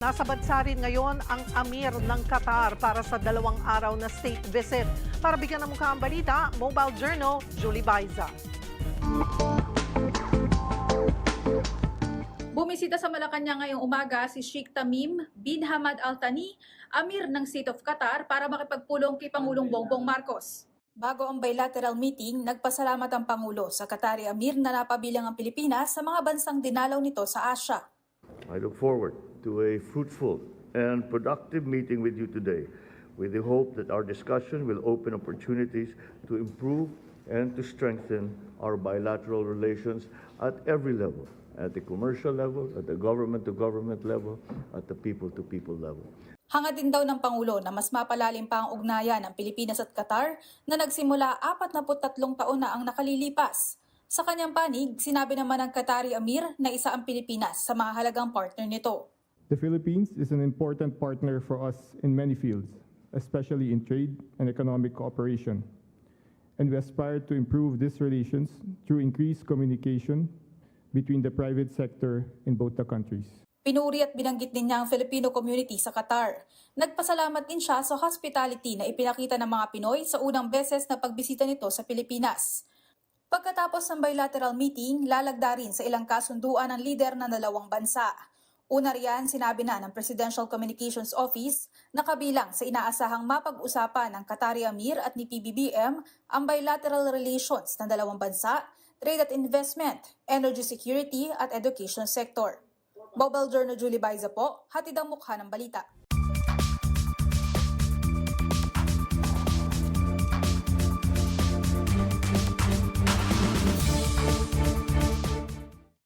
Nasa bansa rin ngayon ang Amir ng Qatar para sa dalawang araw na state visit. Para bigyan ng mukha ang balita, Mobile Journal, Julie Baiza. Bumisita sa Malacanang ngayong umaga si Sheikh Tamim bin Hamad Al Thani, Amir ng State of Qatar para makipagpulong kay Pangulong Bongbong Marcos. Bago ang bilateral meeting, nagpasalamat ang Pangulo sa Qatari Amir na napabilang ang Pilipinas sa mga bansang dinalaw nito sa Asya. I look forward to a fruitful and productive meeting with you today with the hope that our discussion will open opportunities to improve and to strengthen our bilateral relations at every level, at the commercial level, at the government-to-government level, at the people-to-people level. Hanga din daw ng Pangulo na mas mapalalim pa ang ugnayan ng Pilipinas at Qatar na nagsimula 43 taon na ang nakalilipas. Sa kanyang panig, sinabi naman ng Qatari Amir na isa ang Pilipinas sa mga halagang partner nito. The Philippines is an important partner for us in many fields, especially in trade and economic cooperation. And we aspire to improve these relations through increased communication between the private sector in both the countries. Pinuri at binanggit din niya ang Filipino community sa Qatar. Nagpasalamat din siya sa hospitality na ipinakita ng mga Pinoy sa unang beses na pagbisita nito sa Pilipinas. Pagkatapos ng bilateral meeting, lalagda rin sa ilang kasunduan ng lider ng dalawang bansa. Una riyan, sinabi na ng Presidential Communications Office na kabilang sa inaasahang mapag-usapan ng Qatari Amir at ni PBBM ang bilateral relations ng dalawang bansa, trade at investment, energy security at education sector. Mobile Journal Julie Baiza po, hatid ang mukha ng balita.